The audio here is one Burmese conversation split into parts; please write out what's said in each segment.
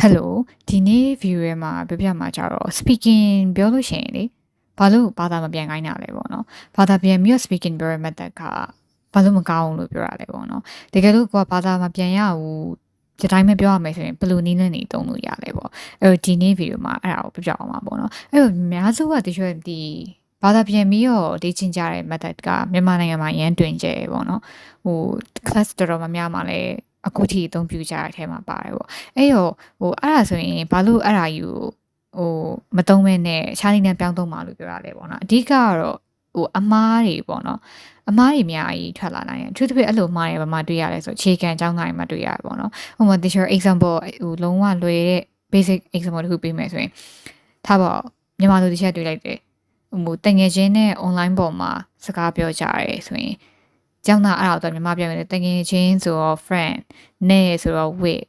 Hello ဒီနေ့ view ရဲမှာပြပြမှာကြတော့ speaking ပြောလို့ရှိရင်လေဘာလို့ဘာသာမပြန်ခိုင်းတာလဲပေါ့နော်ဘာသာပြန်ပြီးတော့ speaking ပြောရတဲ့ method ကဘာလို့မကောင်းဘူးလို့ပြောရလဲပေါ့နော်တကယ်လို့ကိုကဘာသာမပြန်ရဘူးဒီတိုင်းပဲပြောရမယ်ဆိုရင်ဘယ်လိုနည်းနဲ့နေသုံးလို့ရလဲပေါ့အဲ့တော့ဒီနေ့ video မှာအဲ့ဒါကိုပြပြအောင်ပါပေါ့နော်အဲ့တော့အများစုကတချို့ဒီဘာသာပြန်ပြီးတော့လေ့ကျင့်ကြတဲ့ method ကမြန်မာနိုင်ငံမှာရမ်းတွင်ကျဲပေါ့နော်ဟို class တော်တော်များများမှာလည်း အခုထိအသုံးပြုကြတဲ့အထဲမှာပါတယ်ပေါ့အဲ့တော့ဟိုအဲ့ဒါဆိုရင်ဘာလို့အဲ့ဒါယူဟိုမသုံးမဲနဲ့ခြားနေနဲ့ပြောင်းသုံးပါလို့ပြောရတယ်ပေါ့နော်အဓိကကတော့ဟိုအမားတွေပေါ့နော်အမားတွေအများကြီးထွက်လာနိုင်တယ်အထူးသဖြင့်အဲ့လိုအမားတွေဘာမှတွေ့ရလဲဆိုခြေကံအကြောင်းတိုင်းမှာတွေ့ရတယ်ပေါ့နော်ဟိုမှာ teacher example ဟိုလုံးဝလွယ်တဲ့ basic example တခုပေးမယ်ဆိုရင်ထားပါမြန်မာလို teacher တွေ့လိုက်တယ်ဟိုတငယ်ချင်းနဲ့ online ပေါ်မှာစကားပြောကြရဲဆိုရင် ကျောင်းသားအဲ့ဒါတော့မြန်မာပြောရင်တငယ်ချင်းဆိုတော့ friend နဲ့ဆိုတော့ with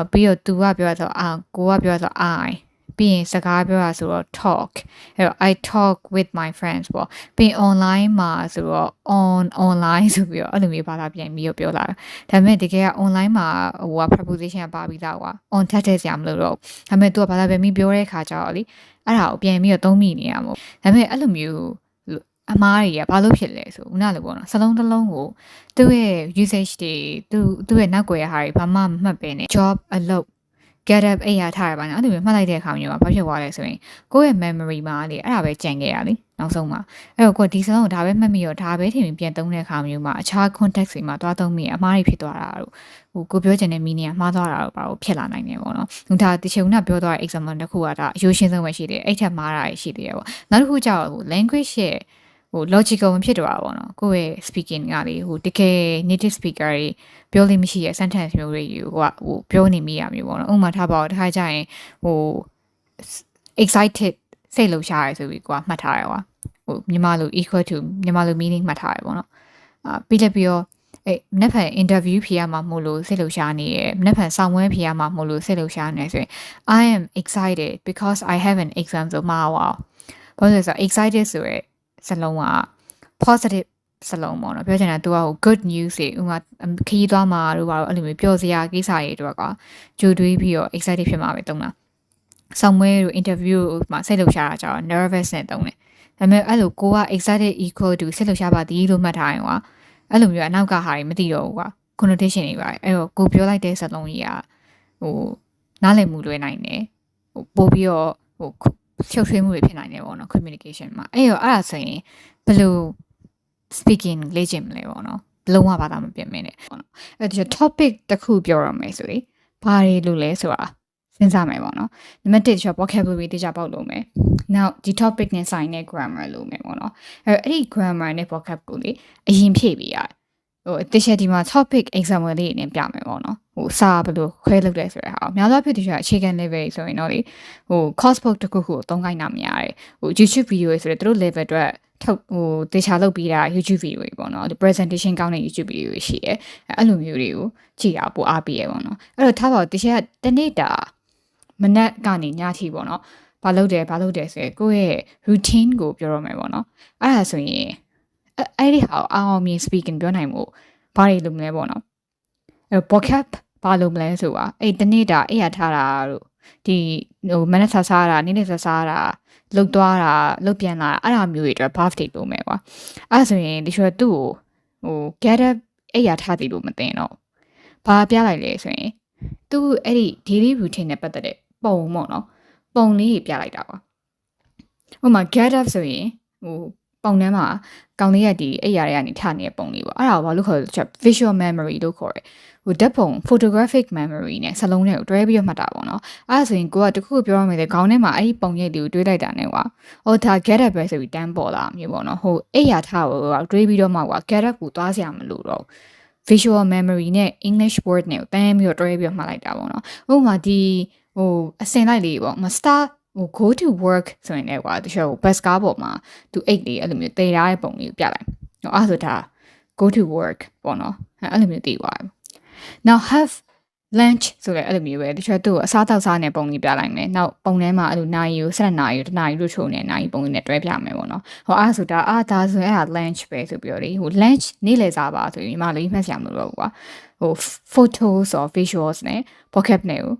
အပြီးတော့ तू ကပြောရဆိုအာကိုကပြောရဆို I ပြီးရင်စကားပြောရဆိုတော့ talk အဲ့တော့ I talk with my friends ပေါ့ပြီးရင် online မှာဆိုတော့ on online ဆိုပြီးတော့အဲ့လိုမျိုးဘာသာပြန်ပြီးတော့ပြောလာတယ်ဒါပေမဲ့တကယ်က online မှာဟိုက preposition ကပါပြီးသားကွာ on ထပ်ထည့်စရာမလိုတော့ဘူးဒါပေမဲ့ तू ကဘာသာပြန်ပြီးပြောတဲ့ခါကျတော့လေအဲ့ဒါကိုပြန်ပြီးတော့သုံးမိနေရမို့ဒါပေမဲ့အဲ့လိုမျိုး အမားတွေကဘာလို့ဖြစ်လဲဆိုဦးနာလို့ပေါ့နော်စလုံးတစ်လုံးကိုသူ့ရဲ့ usage တွေသူ့သူ့ရဲ့နောက်ွယ်ရဟာတွေဘာမှမမှတ်ပဲနဲ့ job အလုပ် get up အိပ်ရထားရပါနဲ့အဲ့လိုမျိုးမှတ်လိုက်တဲ့အခါမျိုးမှာဘာဖြစ်သွားလဲဆိုရင်ကိုယ့်ရဲ့ memory မှာလေအဲ့ဒါပဲကြံခဲ့ရလေနောက်ဆုံးမှာအဲ့တော့ကိုဒီစလုံးကိုဒါပဲမှတ်မိရောဒါပဲထင်ပြီးပြန်သုံးတဲ့အခါမျိုးမှာအခြား context တွေမှာတွားသုံးမိအမှားတွေဖြစ်သွားတာတို့ဟိုကိုပြောချင်တဲ့ meaning ကမှားသွားတာတို့ဘာလို့ဖြစ်လာနိုင်နေပေါ့နော်ဟိုဒါတချေုံကပြောသွားတဲ့ example တစ်ခုကဒါအယိုးရှင်းဆုံးပဲရှိတယ်အဲ့ထက်မှားတာရှိသေးတယ်ပေါ့နောက်တစ်ခုကျတော့ဟို language ရဲ့ ဟို logical မဖြစ်တော့ပါဘောနော်ကိုယ့်ရဲ့ speaking ကလေဟိုတကယ် native speaker တွေပြောလို့မရှိရဲ့ sentence မျိုးတွေကိုကဟိုပြောနေမိရမျိုးပေါ့နော်ဥပမာထားပါတော့တခါကျရင်ဟို excited စိတ်လှုပ်ရှားရဲဆိုပြီးကိုကမှတ်ထားရပါဟိုမြန်မာလို equal to မြန်မာလို meaning မှတ်ထားရပေါ့နော်အာပြီးလက်ပြီးတော့အဲ့မနေ့ဖန် interview ဖြေရမှာမို့လို့စိတ်လှုပ်ရှားနေရဲ့မနေ့ဖန်ဆောင်ဝဲဖြေရမှာမို့လို့စိတ်လှုပ်ရှားနေဆိုရင် I am excited because I have an exam ဆိုမှာပါဘာလို့လဲဆိုတော့ excited ဆိုရဲ စလုံးက positive စလုံးပေါ့နော်ပြောချင်တာ तू ကဟို good news တွေဥမာခရီးသွားမှာတို့ဘာလို့အဲ့လိုမျိုးပျော်စရာကိစ္စတွေတို့ကကြိုတွေးပြီးတော့ excited ဖြစ်မှာပဲတုံးလားဆောင်မွဲတို့ interview မှာစိတ်လှုပ်ရှားတာကြတော့ nervous နဲ့တုံးတယ်ဒါပေမဲ့အဲ့လိုကိုက excited equal to စိတ်လှုပ်ရှားပါသည်လို့မှတ်ထားရင်ကွာအဲ့လိုမျိုးအနောက်ကဟာတွေမသိတော့ဘူးကွာ connotation တွေပါအဲ့တော့ကိုပြောလိုက်တဲ့စလုံးကြီးကဟိုနားလည်မှုလွယ်နိုင်တယ်ဟိုပို့ပြီးတော့ဟို ဖြုတ်ထွေးမှုတွေဖြစ်နိုင်တယ်ပေါ့နော် communication မှာအဲ့တော့အဲ့ဒါဆိုရင်ဘယ်လို speaking လေ့ကျင့်မလဲပေါ့နော်ဘလုံးဝဘာသာမပြင်မင်းနဲ့ပေါ့နော်အဲ့ဒီ topic တစ်ခုပြောရမယ်ဆိုရင်ဘာတွေလို့လဲဆိုတာစဉ်းစားမယ်ပေါ့နော်နံပါတ်1ကျ vocabulary တခြားပေါက်လို့မယ်နောက်ဒီ topic နဲ့ဆိုင်တဲ့ grammar လို့မယ်ပေါ့နော်အဲ့အဲ့ဒီ grammar နဲ့ vocab ကိုလေအရင်ဖြည့်ပြီးရတယ် ဟိုတခြားဒီမှာ topic example လေးနဲ့ပြမယ်ပေါ့နော်ဟိုစာဘယ်လိုခွဲလုပ်လဲဆိုတဲ့ဟာအများသောအားဖြင့်တခြားအခြေခံ level ဆိုရင်တော့လေဟို course book တစ်ခုခုကိုသုံးခိုင်းတာများတယ်ဟို YouTube video ဆိုတဲ့သူတို့ level အတွက်ထုတ်ဟိုတေချာလုပ်ပြီးတာ YouTube video တွေပေါ့နော်ဒီ presentation ကောင်းတဲ့ YouTube video တွေရှိတယ်အဲ့လိုမျိုးတွေကိုကြည့်တာပိုအားပေးရပေါ့နော်အဲ့တော့ထားပါတော့တခြားတနေ့တာမနက်ကနေညထိပေါ့နော်ဘာလုပ်တယ်ဘာလုပ်တယ်ဆိုရင်ကိုယ့်ရဲ့ routine ကိုပြောရမယ်ပေါ့နော်အဲ့ဒါဆိုရင် အဲ့ဒီဟာအောင်အောင်မြင် speaking ပြောနိုင်မှုဘာတွေလုပ်မလဲပေါ့နော်အဲ့ vocab ဘာလုပ်မလဲဆိုတာအဲ့တနေ့တာအဲ့ရထားတာတို့ဒီဟိုမနက်ဆာစားတာနေ့နေ့ဆာစားတာလုတ်သွားတာလုတ်ပြန်လာအဲ့ဒါမျိုးတွေအတွက် buff တွေလုပ်မယ်ကွာအဲ့ဆိုရင်ဒီဆိုသူ့ကိုဟို get up အဲ့ရထားတယ်လို့မသိတော့ဘာပြလိုက်လဲဆိုရင်သူ့အဲ့ဒီ daily routine နဲ့ပတ်သက်တဲ့ပုံပေါ့နော်ပုံလေးပြလိုက်တာပါဥပမာ get up ဆိုရင်ဟိုပုံထဲမှာ ကောင်လေးကဒီအဲ့ရတွေကနေထနေတဲ့ပုံလေးပေါ့အဲ့ဒါကိုဘာလို့ခေါ်လဲ visual memory လို့ခေါ်တယ်ဟိုဓာတ်ပုံ photographic memory နဲ့စလုံးနဲ့ကိုတွဲပြီးတော့မှတ်တာပေါ့နော်အဲ့ဒါဆိုရင်ကိုကတခုပြောရမယ်လေခေါင်းထဲမှာအဲ့ဒီပုံရိပ်လေးကိုတွေးလိုက်တာနဲ့ကွာဟိုဒါ get up ပဲဆိုပြီးတန်းပေါ်လာမျိုးပေါ့နော်ဟိုအဲ့ရထားကိုကတွေးပြီးတော့မှကွာ get up ကိုသွားစရာမလိုတော့ visual memory နဲ့ english word နဲ့ကိုတန်းပြီးတော့တွဲပြီးတော့မှတ်လိုက်တာပေါ့နော်ဥပမာဒီဟိုအစင်လိုက်လေးပေါ့မ start ဟို go to work ဆိုရင်လည်းကွာတချို့ bus ကားပေါ်မှာသူအိတ်လေးအဲ့လိုမျိုးတေးထားတဲ့ပုံလေးကိုပြလိုက်ဟိုအဲ့ဆိုဒါ go to work ပေါ့နော်အဲ့လိုမျိုးတည်သွားတယ် now have lunch ဆိုလည်းအဲ့လိုမျိုးပဲတချို့သူ့အစားတောက်စားနေပုံလေးပြလိုက်မယ်နောက်ပုံထဲမှာအဲ့လိုနိုင်ယူဆက်နိုင်ယူတနိုင်လို့ချုံနေနိုင်ပုံလေးနဲ့တွဲပြမယ်ပေါ့နော်ဟောအဲ့ဆိုဒါအာဒါဆိုရင်အဲ့ဒါ lunch ပဲဆိုပြီးတော့လေဟို lunch နေ့လည်စားပါဆိုရင်ညီမလေးမှတ်စရာမလိုတော့ဘူးကွာဟို photos or visuals နဲ့ vocab နဲ့ကို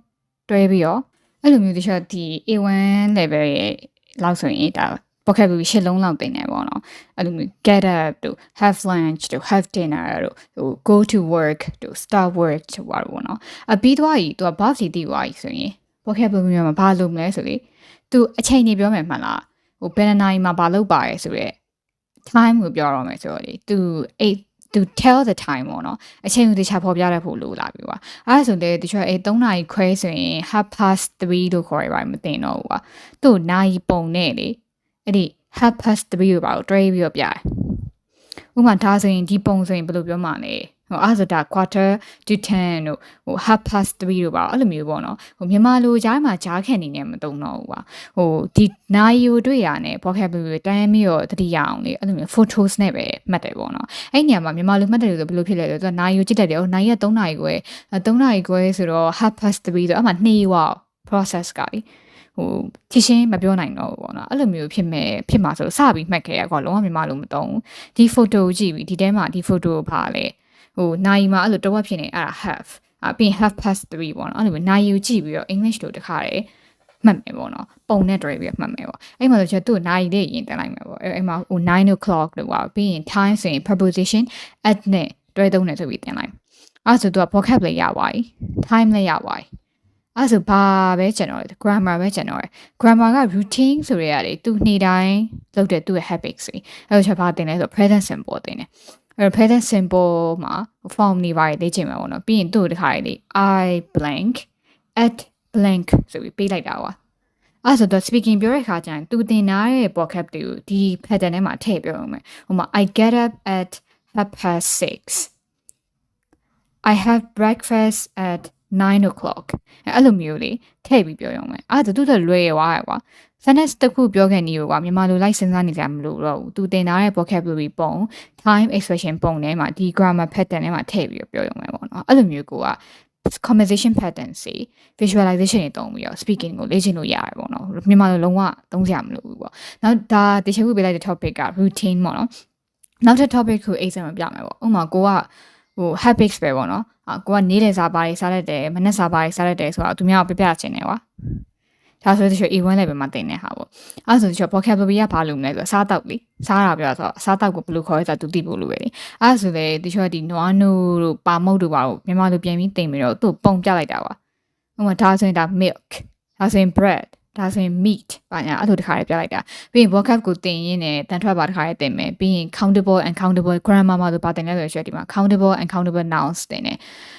တွဲပြီးတော့ အဲ့လိုမျိုးတခြားဒီ A1 level ရဲ့လောက်ဆိုရင်ဒါ vocabulary ရှစ်လုံးလောက်တင်နေပေါ့နော်အဲ့လိုမျိုး get up တို့ have lunch တို့ have dinner တို့ဟို go to work တို့ start work တို့ပါပေါ့နော်အပြီးသွားပြီသူက verb စီတည်သွားပြီဆိုရင် vocabulary မှာဘာလုပ်မလဲဆိုလေသူအချိန်နေပြောမယ်မှန်လားဟိုဘယ်နှစ်နာရီမှာဘာလုပ်ပါရဲဆိုရဲ time ကိုပြောရမယ်ဆိုတော့လေသူ8 to tell the time ပေါ့နော်အချိန်ကိုတခြားဖော်ပြရဖို့လိုလာပြီကွာအဲဒါဆိုလေတချို့အဲ3နာရီခွဲဆိုရင် half past 3လို့ခေါ်ရပါမသိတော့ဘူးကွာသူ့နာရီပုံနဲ့လေအဲ့ဒီ half past 3ကိုပါတော့တွဲပြီးတော့ပြတယ်ဥပမာဒါဆိုရင်ဒီပုံဆိုရင်ဘယ်လိုပြောမှလဲ ဟိုအဲ့ဆိုဒါ quarter to 10တို့ဟို half past 3တို့ပါအဲ့လိုမျိုးပေါ့နော်ဟိုမြန်မာလိုကြားမှာကြားခံနေနေမတုံတော့ဘူးပါဟိုဒီနိုင်ယူတွေ့ရနဲ့ vocabulary တန်းပြီးတော့တတိယအောင်လေအဲ့လိုမျိုး photos နဲ့ပဲမှတ်တယ်ပေါ့နော်အဲ့နေရာမှာမြန်မာလိုမှတ်တယ်လို့ဘယ်လိုဖြစ်လဲဆိုတော့နိုင်ယူကြည့်တတ်တယ်ဟိုနိုင်ရက်3နာရီခွဲ3နာရီခွဲဆိုတော့ half past 3ဆိုအဲ့မှာ2ရွာ process ကလေဟိုချစ်ချင်းမပြောနိုင်တော့ဘူးပေါ့နော်အဲ့လိုမျိုးဖြစ်မဲ့ဖြစ်မှာဆိုစပြီးမှတ်ခဲ့ရကွာလုံးဝမြန်မာလိုမတုံးဒီ photo ကိုကြည့်ပြီးဒီထဲမှာဒီ photo ကိုပါလဲ ဟိုနိုင်မှာအဲ့လိုတော့ဖြစ်နေအဲ့ဒါ half အပြင် half past 3ပေါ့နော်အဲ့လိုမျိုးနိုင်ယူကြည့်ပြီးတော့ English လို့တခါတည်းမှတ်မယ်ပေါ့နော်ပုံနဲ့တွဲပြီးမှတ်မယ်ပေါ့အဲ့မှာဆိုကျသူ့နိုင်လေးရင်တင်လိုက်မယ်ပေါ့အဲ့မှာဟို9 o'clock လို့ပါပြီးရင် time ဆိုရင် preposition at နဲ့တွဲသုံးတယ်ဆိုပြီးတင်လိုက်အဲ့ဆိုသူက vocab လေးရပါပြီ time လေးရပါပြီအဲ့ဆိုဘာပဲကျွန်တော် grammar ပဲကျွန်တော် grammar က routine ဆိုရရတယ်သူနေ့တိုင်းလုပ်တဲ့သူ့ရဲ့ habits တွေအဲ့လိုချက်ဘာတင်လဲဆို present simple တင်တယ် အဲ့တော့ present simple မှာ form နေပါလေ့ကျင့်မှာပေါ့နော်ပြီးရင်သူ့တခါလေ i blank at blank ဆိုပြီးပေးလိုက်တာပါအဲ့ဆိုတော့ speaking ပြောတဲ့ခါကျရင်သူတင်ထားတဲ့ vocab တွေကိုဒီ pattern ထဲမှာထည့်ပြောရမယ်ဟိုမှာ i get up at half past 6 i have breakfast at 9 o'clock အဲ့လိုမျိုးလေးထည့်ပြီးပြောရမယ်အဲ့ဒါသူတို့လွယ်ရွားရကွာ sentence တစ်ခုပြောခဲ့နေရောကွာမြန်မာလိုလိုက်စဉ်းစားနေကြမလို့တော့ဘူးသူတင်ထားတဲ့ vocabulary ပုံ time expression ပုံထဲမှာဒီ grammar pattern ထဲမှာထည့်ပြီးပြောရမယ်ပေါ့နော်အဲ့လိုမျိုးကိုက conversation patterns တွေ visualization တွေတုံးပြီးတော့ speaking ကိုလေ့ကျင့်လို့ရတယ်ပေါ့နော်မြန်မာလိုလုံးဝသုံးစရာမလိုဘူးပေါ့နောက်ဒါတချို့ခုပေးလိုက်တဲ့ topic က routine ပေါ့နော်နောက်ထပ် topic ကို example ပြမယ်ပေါ့ဥပမာကိုက ဟို habits ပဲပေါ့နော်အာကိုကနေ့လည်စာပါတွေစားတတ်တယ်မနက်စာပါတွေစားတတ်တယ်ဆိုတော့သူများကိုပြပြချင်တယ်ကွာဒါဆိုတချို့ A1 level မှာတင်နေဟာပေါ့အဲဆိုတချို့ vocabulary ကဘာလို့မလဲဆိုတော့စားတောက်လေစားတာပြောဆိုတော့စားတောက်ကိုဘယ်လိုခေါ်ရတာသူသိဖို့လိုပဲလေအဲဆိုလေတချို့ဒီနွားနိုးတို့ပါမုတ်တို့ပါတော့မြန်မာလိုပြန်ပြီးတင်ပြီးတော့သူ့ပုံပြလိုက်တာကွာဥပမာဒါဆိုရင်ဒါ milk ဒါဆိုရင် bread ဒါဆိုရင် meat ဘာညာအဲ့လိုတခါလေးပြလိုက်တာပြီးရင် vocab ကိုတင်ရင်းနဲ့တန်ထွက်ပါတခါလေးတင်မယ်ပြီးရင် countable and countable grammar မှာဆိုပါတင်လဲဆိုရွှေဒီမှာ countable and countable nouns တင်တယ်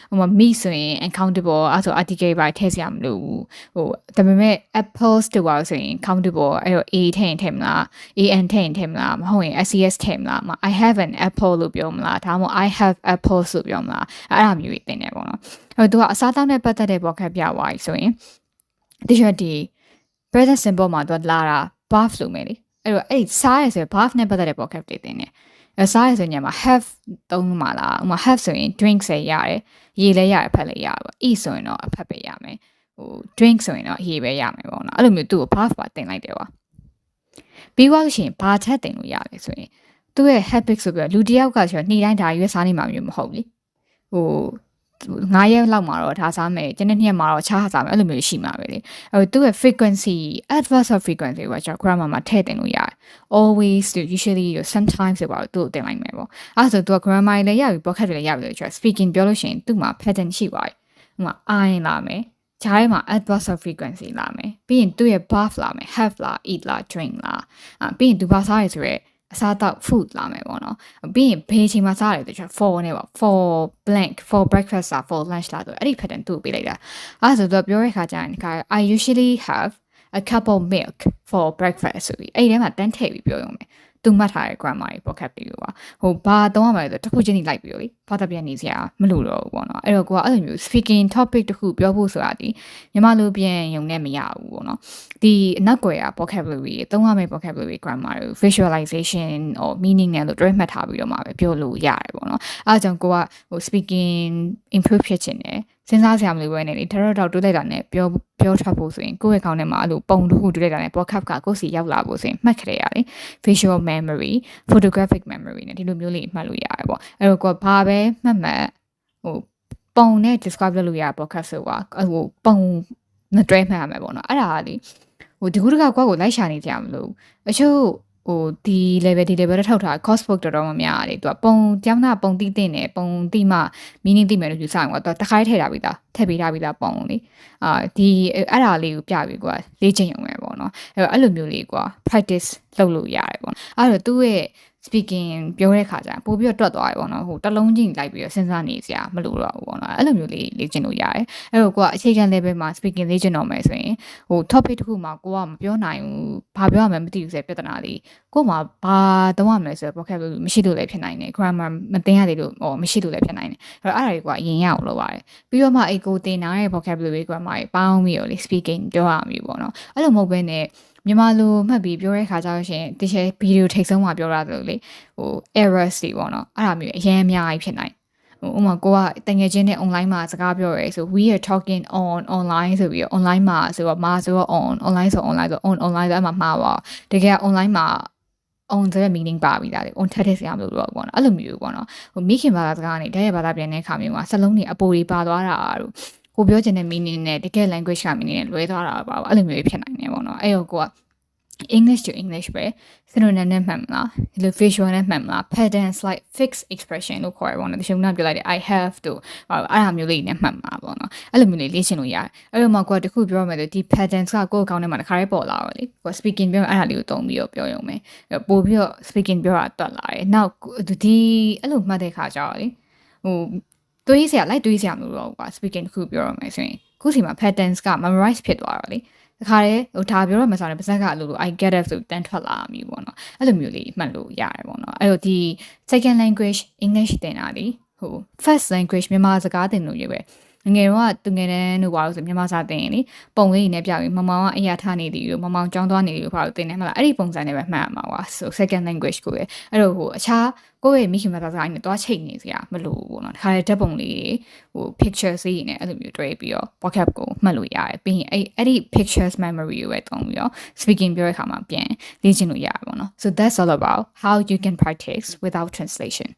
ဟိုမှာ meat ဆိုရင် uncountable အဲ့ဆို article ပါထည့်စရာမလိုဘူးဟိုဒါပေမဲ့ apples တို့ပါဆိုရင် countable အဲ့တော့ a ထည့်ရင်ထည့်မလား an ထည့်ရင်ထည့်မလားမဟုတ်ရင် ses ထည့်မလား I have an apple လို့ပြောမလားဒါမှမဟုတ် I have apples လို့ပြောမလားအဲ့ဒါမျိုးတွေတင်တယ်ပေါ့နော်အဲ့တော့သူကအစားတောက်နဲ့ပတ်သက်တဲ့ vocab ပြသွားပြီဆိုရင်တချို့ဒီ present simple မှာသူကလာတာ buff လို့မယ်လေအဲ့တော့အဲ့စားရဆို buff နဲ့ပတ်သက်တဲ့ vocab တွေတင်တယ်အဲစားရဆိုညမှာ have သုံးမှာလားဥမာ have ဆိုရင် drink ဆယ်ရတယ်ရေလည်းရတယ်ဖက်လည်းရပါ eat ဆိုရင်တော့အဖက်ပဲရမယ်ဟို drink ဆိုရင်တော့ရေပဲရမယ်ပေါ့နော်အဲ့လိုမျိုးသူ့ကို buff ပါတင်လိုက်တယ်ပါပြီးသွားလို့ရှိရင်ဘာချက်တင်လို့ရလဲဆိုရင်သူ့ရဲ့ habit ဆိုပြီးတော့လူတယောက်ကဆိုတော့နေ့တိုင်းဒါရွေးစားနေမှာမျိုးမဟုတ်လေဟို 9ရက်လောက်မှာတော့ဒါစားမယ်ကျနေ့နှစ်မှာတော့ချားစားမယ်အဲ့လိုမျိုးရှိမှာပဲလေအဲသူ့ရဲ့ frequency adverse of frequency ကိုကျွန်တော် grammar မှာထည့်တင်လို့ရတယ် always to usually or sometimes ဆိုတော့သူ့ကိုတင်လိုက်မယ်ပေါ့အဲ့ဆိုသူက grammar လည်းရပြီ pocket လည်းရပြီလို့ကျွန်တော် speaking ပြောလို့ရှိရင်သူ့မှာ pattern ရှိပါတယ်ဥပမာ I လာမယ်ဂျားထဲမှာ adverse of frequency လာမယ်ပြီးရင်သူ့ရဲ့ buff လာမယ် have လာ eat လာ drink လာအပြီးရင်သူဘာစားရဆိုရဲ အစားတော့ food လာမယ်ပေါ့နော်ပြီးရင်ဘယ်အချိန်မှာစားရတယ်တချို့4နဲ့ပေါ့4 blank for breakfast လာ for lunch လာဆိုအဲ့ဒီ pattern သူ့ပေးလိုက်တာအဲ့ဆိုတော့ပြောရခါကျရင်ဒီက I usually have a cup of milk for breakfast ဆိုပြီးအဲ့ဒီထဲမှာတန်းထည့်ပြီးပြောရုံပဲ သူမှတ်ထားတဲ့ grammar တွေ vocab တွေပါဟိုဘာသုံးရမလဲဆိုတခုချင်းကြီးလိုက်ပြီးတော့လေဘာတပြန်နေစရာမလိုတော့ဘူးပေါ့နော်အဲ့တော့ကိုကအဲ့လိုမျိုး speaking topic တခုပြောဖို့ဆိုတာဒီမြန်မာလိုပြန်ရုံနဲ့မရဘူးပေါ့နော်ဒီအနောက်ကွယ်က vocabulary သုံးရမယ့် vocabulary grammar တွေ visualization or meaning နဲ့လို့တွဲမှတ်ထားပြီးတော့မှပဲပြောလို့ရတယ်ပေါ့နော်အဲ့ဒါကြောင့်ကိုကဟို speaking improve ဖြစ်ချင်တယ် စဉ်းစားစရာမလိုပဲနဲ့လေတရတော့တွေးလိုက်တာနဲ့ပြောပြောထွက်ဖို့ဆိုရင်ကိုယ့်ရဲ့ခေါင်းထဲမှာအဲ့လိုပုံတစ်ခုတွေးလိုက်တာနဲ့ podcast ကကိုယ့်စီရောက်လာဖို့ဆိုရင်မှတ်ကြရလေ visual memory photographic memory နဲ့ဒီလိုမျိုးလေးမှတ်လို့ရတယ်ပေါ့အဲ့တော့ကိုကဘာပဲမှတ်မှတ်ဟိုပုံနဲ့ describe လုပ်လို့ရ podcast ဆိုတာဟိုပုံနှစ်တွဲမှတ်ရမယ်ပေါ့နော်အဲ့ဒါကလေဟိုဒီကူတကကွာကိုလိုက်ရှာနေကြမလို့အချို့ ဟိုဒီ level ဒီ level ထောက်ထား cost book တော်တော်များများလေသူကပုံကျောင်းသားပုံတိတင်တယ်ပုံတိမှ meaning တိမယ်လို့ယူဆရင်ကွာသူတခါထည့်ထားပြီးသားထည့်ပေးထားပြီးသားပုံလေအာဒီအဲ့ဒါလေးကိုပြပြီးကွာလေ့ကျင့်ရုံပဲပေါ့နော်အဲ့တော့အဲ့လိုမျိုးလေးကွာ practice လုပ်လို့ရတယ်ပေါ့အဲ့တော့သူ့ရဲ့ speaking ပြောတဲ့ခါကျရင်ပို့ပြီးတော့တွတ်သွားပြီပေါ့နော်ဟိုတစ်လုံးချင်းလိုက်ပြီးတော့စဉ်းစားနေစရာမလိုတော့ဘူးပေါ့နော်အဲ့လိုမျိုးလေးလေ့ကျင့်လို့ရတယ်အဲ့တော့ကိုကအခြေခံ level မှာ speaking လေ့ကျင့်တော့မယ်ဆိုရင်ဟို topic တစ်ခုမှာကိုကမပြောနိုင်ဘူးဘာပြောရမလဲမသိဘူးဆိုတဲ့ပြဿနာလေးကို့မှာဘာသုံးရမလဲဆိုတဲ့ vocabulary မရှိလို့လည်းဖြစ်နိုင်တယ် grammar မသိရသေးလို့ဟောမရှိလို့လည်းဖြစ်နိုင်တယ်အဲ့တော့အဲ့ဒါတွေကအရင်ရအောင်လုပ်ရတယ်ပြီးတော့မှအေကိုတင်နာတဲ့ vocabulary grammar တွေပေါင်းပြီးတော့လေ speaking ပြောရမှာပေါ့နော်အဲ့လိုမဟုတ်ဘဲနဲ့ မြန်မာလိုမှတ်ပြီးပြောတဲ့ခါကျတော့ရှင်တခြားဗီဒီယိုထိတ်ဆုံးမှာပြောရတယ်လို့လေဟို errors တွေပေါ့နော်အဲ့ဒါမျိုးအရင်အများကြီးဖြစ်နိုင်ဟိုဥမာကိုကတငယ်ချင်းနဲ့ online မှာစကားပြောရဲဆို we are talking on online ဆိုပြီးတော့ online မှာဆိုတော့မှာဆိုတော့ on online ဆို online ဆို on online ဆိုအမှမှာပါတကယ် online မှာ on ဆိုတဲ့ meaning ပါပြီးသားလေ on ထက်တဲ့စရာမလိုတော့ဘူးပေါ့နော်အဲ့လိုမျိုးပေါ့နော်ဟိုမိခင်ဘာသာစကားနဲ့တရရဘာသာပြန်တဲ့အခါမျိုးမှာစလုံးတွေအပိုတွေပါသွားတာတို့ ကိုပြောချင်တဲ့ meaning နဲ့တကယ် language က meaning နဲ့လွဲသွားတာပါပေါ့အဲ့လိုမျိုးဖြစ်နိုင်တယ်ပေါ့နော်အဲ့တော့ကိုက English to English ပဲ synonym နဲ့မှတ်မလားဒီလို visual နဲ့မှတ်မလား patterns like fixed expression လို့ခေါ်ရပါတော့တချို့ကပြောလိုက်တယ် I have to အဲ့ဒါမျိုးလေးနဲ့မှတ်မှာပေါ့နော်အဲ့လိုမျိုးလေးလေ့ကျင့်လို့ရတယ်အဲ့တော့မှကိုကတခုပြောရမယ်ဆိုဒီ patterns ကကိုယ့်အကောင့်ထဲမှာတစ်ခါလေးပေါ်လာတော့လေကို speaking ပြောအဲ့ဒါလေးကိုတုံးပြီးတော့ပြောရုံပဲပို့ပြီးတော့ speaking ပြောတာတွက်လာတယ်နောက်ဒီအဲ့လိုမှတ်တဲ့ခါကျတော့လေဟို တွေးစရာလိုက်တွေးစရာမလိုတော့ဘူးကွာ speaking တခုပြောရမယ်ဆိုရင်ခုစီမှာ patterns က memorize ဖြစ်သွားတော့လေတခါတည်းဟိုဒါပြောရမှာဆိုရင်ပါဇက်ကအလိုလို I get it ဆိုတန်းထွက်လာမိပေါ့နော်အဲ့လိုမျိုးလေးမှတ်လို့ရတယ်ပေါ့နော်အဲ့တော့ဒီ second language English တင်တာလေဟို first language မြန်မာစကားတင်လို့ရပဲ ငယ်တော့ကသူငယ်တန်းတို့ဘာလို့ဆိုမြန်မာစာသင်ရင်လေပုံလေးနေပြပြီးမမောင်ကအရာထားနေတယ်လို့မမောင်ကြောင်းသွားနေတယ်လို့ဘာလို့သင်နေမလားအဲ့ဒီပုံစံနဲ့ပဲမှတ်ရမှာကွာ so second language ကိုပဲအဲ့တော့ဟိုအခြားကိုယ့်ရဲ့မိခင်ဘာသာစကားနဲ့တွားချိန်နေစရာမလိုဘူးပေါ့နော်တခါတည်းဓာတ်ပုံလေးဟို pictures လေးနဲ့အဲ့လိုမျိုးတွဲပြီးတော့ vocab ကိုမှတ်လို့ရတယ်ပြီးရင်အဲ့အဲ့ဒီ pictures memory ကိုပဲတုံးပြီးတော့ speaking ပြောတဲ့အခါမှာပြန်လေ့ကျင့်လို့ရတယ်ပေါ့နော် so that's all about how you can practice without translation